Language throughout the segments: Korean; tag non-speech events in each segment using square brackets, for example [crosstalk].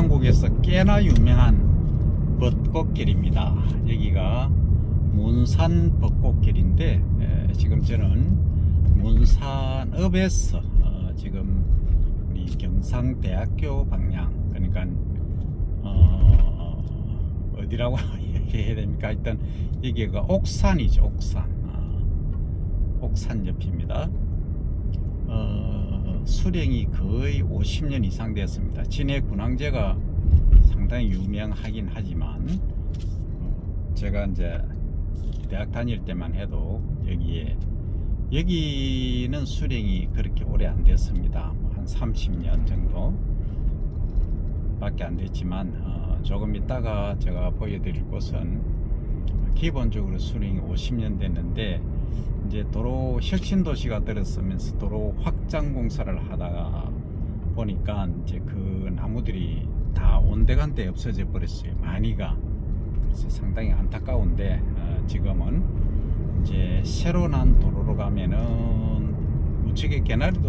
한국에서 꽤나 유명한 벚꽃길입니다. 여기가 문산 벚꽃길인데 에, 지금 저는 문산읍에서 어, 지금 우리 경상대학교 방향 그러니까 어, 어디라고 [laughs] 얘기해야 됩니까? 하여튼 여기가 옥산이죠 옥산 어, 옥산 옆입니다. 어, 수령이 거의 50년 이상 되었습니다. 진해 군항제가 상당히 유명하긴 하지만 어, 제가 이제 대학 다닐 때만 해도 여기에 여기는 수령이 그렇게 오래 안 됐습니다. 뭐한 30년 정도 밖에 안 됐지만 어, 조금 있다가 제가 보여드릴 곳은 기본적으로 수령이 50년 됐는데 이제 도로 혁신 도시가 들었으면서 도로 확장 공사를 하다가 보니까 이제 그 나무들이 다 온데간데 없어져 버렸어요. 많이가 그래서 상당히 안타까운데 어, 지금은 이제 새로 난 도로로 가면은 우측에 개나리도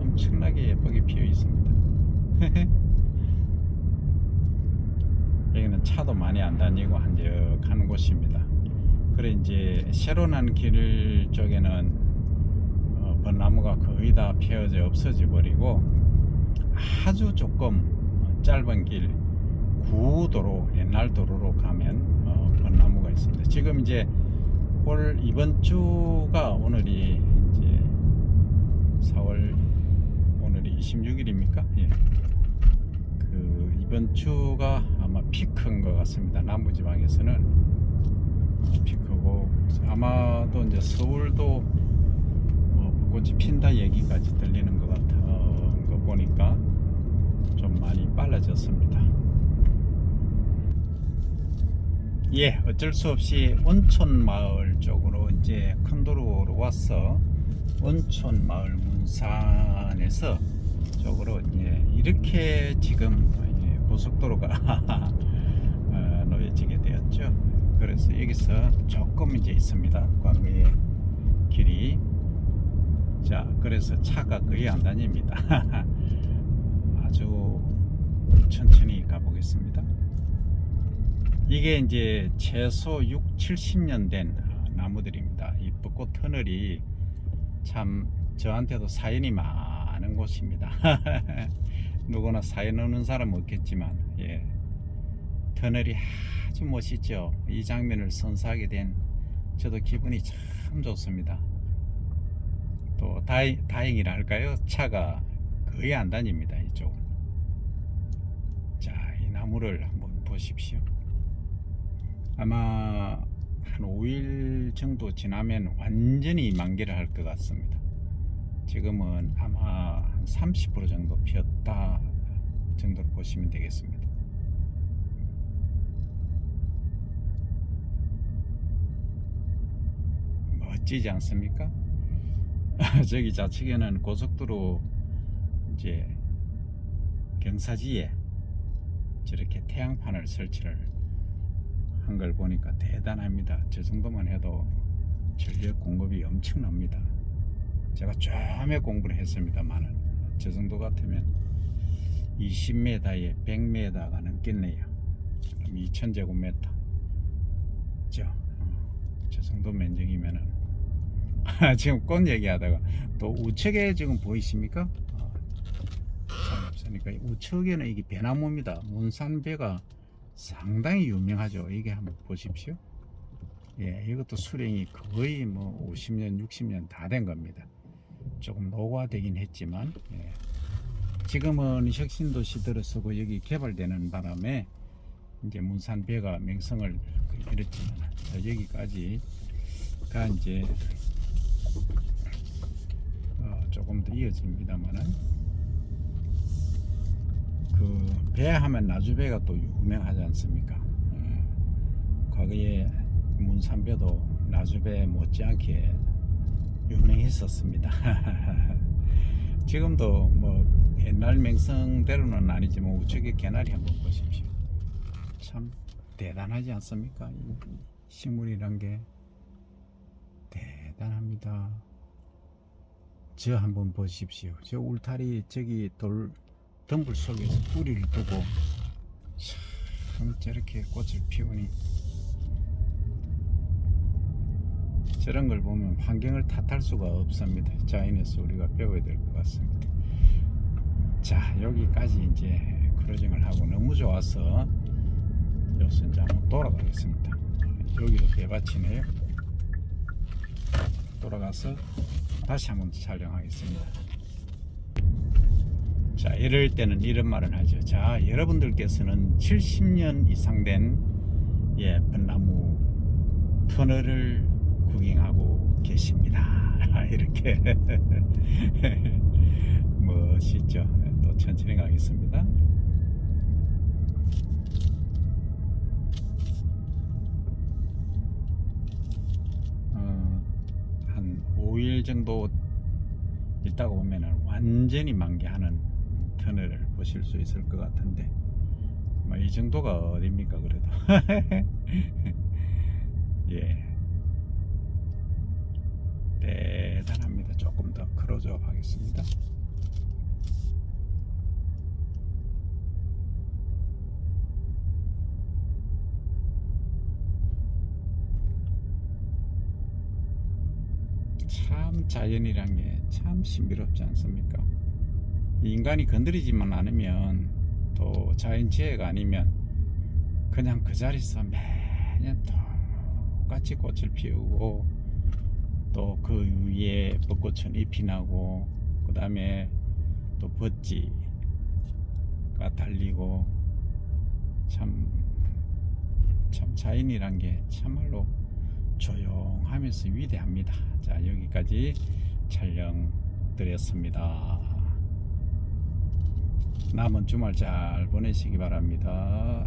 엄청나게 예쁘게 피어 있습니다. [laughs] 여기는 차도 많이 안 다니고 한적하는 곳입니다. 그래 이제 새로 난 길 쪽에는 어, 벚나무가 거의 다 피어져 없어져 버리고 아주 조금 짧은 길 구도로 옛날 도로로 가면 어, 벚나무가 있습니다. 지금 이제 올 이번 주가 오늘이 이제 4월 오늘이 26일입니까? 예. 그 이번 주가 아마 피크인 것 같습니다. 남부지방에서는 피크고 아마도 이제 서울도 뭐 벚꽃이 핀다 얘기까지 들리는 것 같은 거 보니까 좀 많이 빨라졌습니다. 예, 어쩔 수 없이 온천 마을 쪽으로 이제 큰 도로로 와서 온천 마을 문산에서 쪽으로 예, 이렇게 지금 예, 고속도로가 [laughs] 어, 놓여지게 되었죠. 그래서 여기서 조금 이제 있습니다. 과거의 길이 자, 그래서 차가 거의 안 다닙니다. [laughs] 아주 천천히 가보겠습니다. 이게 이제 최소 6, 70년 된 어, 나무들입니다. 이 벚꽃 터널이 참 저한테도 사연이 많은 곳입니다. [laughs] 누구나 사연 없는 사람 없겠지만, 예. 터널이 아주 멋있죠. 이 장면을 선사하게 된 저도 기분이 참 좋습니다. 또 다행, 다행이라 할까요? 차가 거의 안 다닙니다. 이쪽은. 자, 이 나무를 한번 보십시오. 아마 한 5일 정도 지나면 완전히 만개를 할 것 같습니다. 지금은 아마 한 30% 정도 피었다 정도로 보시면 되겠습니다. 멋지지 않습니까? [laughs] 저기 좌측에는 고속도로 이제 경사지에 저렇게 태양판을 설치를 한 걸 보니까 대단합니다. 저 정도만 해도 전력 공급이 엄청납니다. 제가 좀에 공부를 했습니다만은 저 정도 같으면 20m에 100m가 넘겠네요. 그럼 2000제곱미터. 저, 어, 저 정도 면적이면은 [laughs] 지금 꽃 얘기하다가 또 우측에 지금 보이십니까? 없으니까 우측에는 이게 배나무입니다. 문산배가 상당히 유명하죠. 이게 한번 보십시오. 예, 이것도 수령이 거의 뭐 50년, 60년 다 된 겁니다. 조금 노화되긴 했지만, 예. 지금은 혁신도시 들어서고 여기 개발되는 바람에 이제 문산배가 명성을 잃었지만 여기까지가 이제 어, 조금 더 이어집니다만은 그 배 하면 나주배가 또 유명하지 않습니까? 어, 과거에 문산배도 나주배 못지않게 유명했었습니다. [laughs] 지금도 뭐 옛날 명성대로는 아니지만 우측에 개나리 한번 보십시오. 참 대단하지 않습니까? 이 식물이란 게 대단합니다. 저 한번 보십시오. 저 울타리 저기 돌 덤불 속에서 뿌리를 두고 참 저렇게 꽃을 피우니 저런 걸 보면 환경을 탓할 수가 없습니다. 자연에서 우리가 배워야 될 것 같습니다. 자 여기까지 이제 크루징을 하고 너무 좋아서 여기서 이제 한번 돌아가겠습니다. 여기도 대밭이네요. 돌아가서 다시 한번 촬영하겠습니다. 자, 이럴 때는 이런 말을 하죠. 자, 여러분들께서는 70년 이상 된 예쁜 나무 터널을 구경하고 계십니다. [laughs] 이렇게 [laughs] 멋있죠. 또 천천히 가겠습니다. 어, 한 5일 정도 있다가 보면은 완전히 만개하는 터널을 보실 수 있을 것 같은데 뭐이 정도가 어딥니까 그래도 [laughs] 예 대단합니다 조금 더 크로즈업 하겠습니다 참 자연이란 게 참 신비롭지 않습니까? 인간이 건드리지만 않으면 또 자연재해가 아니면 그냥 그 자리에서 매년 똑같이 꽃을 피우고 또 그 위에 벚꽃은 잎이 나고 그 다음에 또 벗지가 달리고 참, 참 자연이란 게 참말로 조용하면서 위대합니다. 자 여기까지 촬영 드렸습니다. 남은 주말 잘 보내시기 바랍니다.